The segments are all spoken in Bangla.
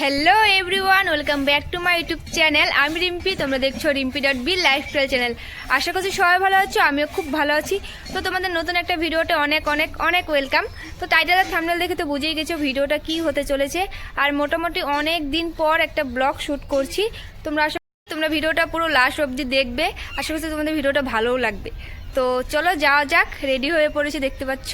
Hello everyone welcome back to my YouTube channel আমি রিম্পি, তোমরা দেখছ Rimpi dot B lifestyle channel আশা করছি সবাই ভালো আছো, আমিও খুব ভালো আছি। তো তোমাদের নতুন একটা ভিডিওতে অনেক অনেক অনেক ওয়েলকাম তো টাইটেল আর থামনেল দেখে তো বুঝেই গেছো ভিডিওটা কি হতে চলেছে। আর মোটামুটি অনেক দিন পর একটা ব্লগ শ্যুট করছি। তোমরা আশা তোমরা ভিডিওটা পুরো লাস্ট অবধি দেখবে। আশা করছি তোমাদের ভিডিওটা ভালোও লাগবে। তো চলো যাওয়া যাক রেডি হয়ে পড়েছি, দেখতে পাচ্ছ?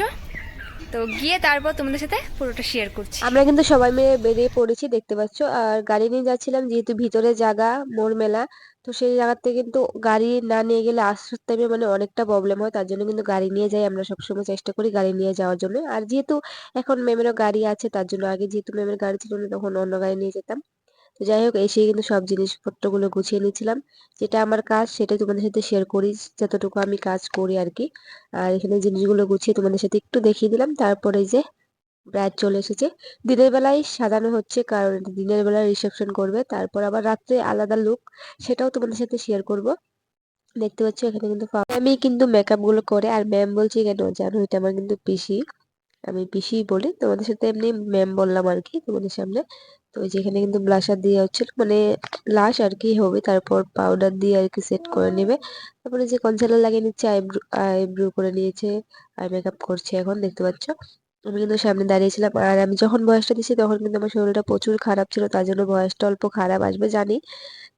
তো গিয়ে তারপর তোমাদের সাথে পুরোটা শেয়ার করছি। আমরা কিন্তু সবাই মিলে বেরিয়ে পড়েছি, দেখতে পাচ্ছ। আর গাড়ি নিয়ে যাচ্ছিলাম যেহেতু ভিতরে জায়গা মোর মেলা, তো সেই জায়গাতে কিন্তু গাড়ি না নিয়ে গেলে আসার টাইমে মানে অনেকটা প্রবলেম হয়। তার জন্য কিন্তু গাড়ি নিয়ে যাই, আমরা সবসময় চেষ্টা করি গাড়ি নিয়ে যাওয়ার জন্য। আর যেহেতু এখন ম্যামেরও গাড়ি আছে, তার জন্য আগে যেহেতু ম্যামের গাড়ি ছিল না, তখন অন্য গাড়ি নিয়ে যেতাম। তো যাই হোক এসে কিন্তু সব জিনিসপত্রগুলো গুছিয়ে নিয়েছিলাম। যেটা আমার কাজ সেটা তোমাদের সাথে শেয়ার করি, যতটুকু আমি কাজ করি আর কি আর এখানে জিনিসগুলো গুছিয়ে তোমাদের সাথে একটু দেখিয়ে দিলাম। তারপরে যে ব্রাইড চলে এসেছে। দিনের বেলায় সাজানো হচ্ছে, কারণ দিনের বেলায় রিসেপশন করবে, তারপর আবার রাত্রে আলাদা লুক সেটাও তোমাদের সাথে শেয়ার করব। দেখতে পাচ্ছ, এখানে কিন্তু আমি কিন্তু মেকআপগুলো করে, আর ম্যাম বলছি কেন, জানো, এটা আমার কিন্তু পিসি। আমি পিসি বলি। তোমাদের সাথে এমনি ম্যাম বললাম আর কি তোমাদের সামনে। তো ওই যে এখানে কিন্তু ব্লাশার দিয়ে হচ্ছিল মানে লাশ আর কি হবে, তারপর পাউডার দিয়ে আর কি সেট করে নেবে। তারপরে যে কনসিলার লাগিয়ে নিচ্ছে আইব্রু আইব্রু করে নিয়েছে আই মেকআপ করছে এখন, দেখতে পাচ্ছ। আমি কিন্তু সামনে দাঁড়িয়েছিলাম আর আমি যখন বয়সটা দিচ্ছি তখন কিন্তু আমার শরীরটা প্রচুর খারাপ ছিল, তার জন্য বয়সটা অল্প খারাপ, আসবে জানি।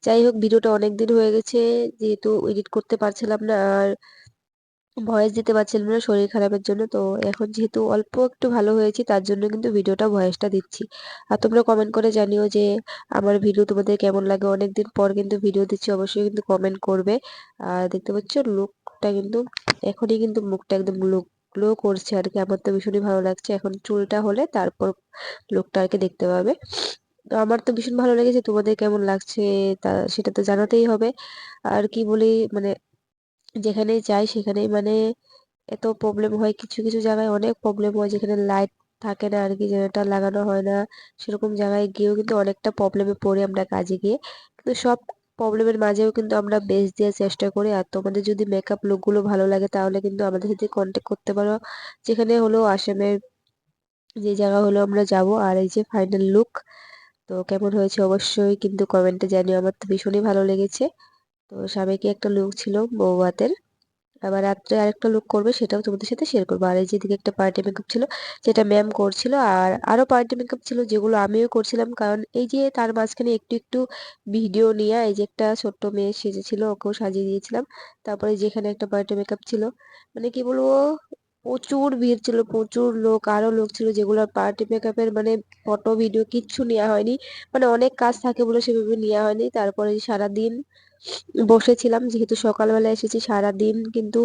যাই হোক, ভিডিওটা অনেক দিন হয়ে গেছে, যেহেতু এডিট করতে পারছিলাম না, আর ভয়েস দিতে পারছিলাম না, শরীর খারাপের জন্য। তো এখন যেহেতু অল্প একটু ভালো হয়েছি, তার জন্য কিন্তু ভিডিওটা ভয়েসটা দিচ্ছি। আর তোমরা কমেন্ট করে জানিও যে আমার ভিডিও তোমাদের কেমন লাগে। অনেকদিন পর কিন্তু ভিডিও দিচ্ছি, অবশ্যই কিন্তু কমেন্ট করবে। আর দেখতে পাচ্ছ লুকটা কিন্তু এখনই কিন্তু মুখটা একদম লুক গ্লো করছে আর কি। আমার তো ভীষণই ভালো লাগছে। এখন চুলটা হলে তারপর লুকটা আর কি দেখতে পাবে। তো আমার তো ভীষণ ভালো লেগেছে। তোমাদের কেমন লাগছে তা সেটা তো জানাতেই হবে। আর কি বলি মানে যেখানেই যাই সেখানেই মানে এত প্রবলেম হয়, কিছু কিছু জায়গায় অনেক প্রবলেম হয় যেখানে লাইট থাকে না আর কি জেনারেটর লাগানো হয় না। সেরকম জায়গায় গিয়েও কিন্তু অনেকটা প্রবলেমে পড়ি আমরা কাজে গিয়ে। কিন্তু সব প্রবলেমের মাঝেও কিন্তু আমরা বেস্ট দেওয়ার চেষ্টা করি। আর তোমাদের যদি মেকআপ লুকগুলো ভালো লাগে তাহলে কিন্তু আমাদের সাথে কন্ট্যাক্ট করতে পারো। যেখানে হলো আসামের যে জায়গা হলো আমরা যাব। আর এই যে ফাইনাল লুক তো কেমন হয়েছে অবশ্যই কিন্তু কমেন্টে জানিও। আমার তো ভীষণই ভালো লেগেছে। তো সাবেকি একটা লুক ছিল বউ আবার রাত্রে আরেকটা লুক করবে সেটাও তোমাদের সাথে শেয়ার করব। আর এই যেদিকে একটা পার্টি মেকআপ ছিল, যেটা ম্যাম করছিল। আর আরও পার্টি মেকআপ ছিল যেগুলো আমিও করছিলাম। কারণ এই যে তার মাঝখানে একটু একটু ভিডিও নিয়ে এই যে একটা ছোট্ট মেয়ে সেজেছিল, ওকেও সাজিয়ে দিয়েছিলাম। তারপরে যেখানে একটা পার্টি মেকআপ ছিল মানে কি বলব প্রচুর ভিড় ছিল, প্রচুর লোক, আরও লোক ছিল যেগুলো পার্টি মেকআপের মানে ফটো ভিডিও কিচ্ছু নেওয়া হয়নি। মানে অনেক কাজ থাকে বলে সেভাবে নেওয়া হয়নি। তারপরে সারাদিন বসেছিলাম, যেহেতু সকালবেলা এসেছি সারাদিন, কিন্তু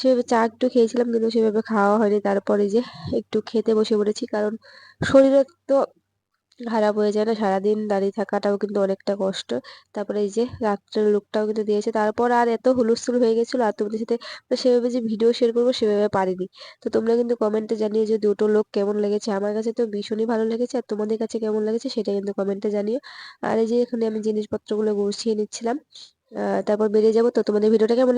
সেভাবে চা একটু খেয়েছিলাম, কিন্তু সেভাবে খাওয়া হয়নি। তারপরে যে একটু খেতে বসে পড়েছি, কারণ শরীরের তো খারাপ হয়ে যায় না, সারাদিন দাঁড়িয়ে থাকাটাও কিন্তু অনেকটা কষ্ট। তারপরে এই যে রাত্রের লুকটাও কিন্তু দিয়েছে। তারপর আর এত হুলস্থুল হয়ে গেছিল আর তোমাদের সাথে সেভাবে যে ভিডিও শেয়ার করব সেভাবে পারিনি। তো তোমরা কিন্তু কমেন্টে জানিয়ে যে দুটো লোক কেমন লেগেছে। আমার কাছে তো ভীষণই ভালো লেগেছে আর তোমাদের কাছে কেমন লেগেছে সেটা কিন্তু কমেন্টে জানিও। আর এই যে এখানে আমি জিনিসপত্রগুলো গুছিয়ে নিচ্ছিলাম। তারপর বেরিয়ে যাব। তো তোমাদের ভিডিওটা কেমন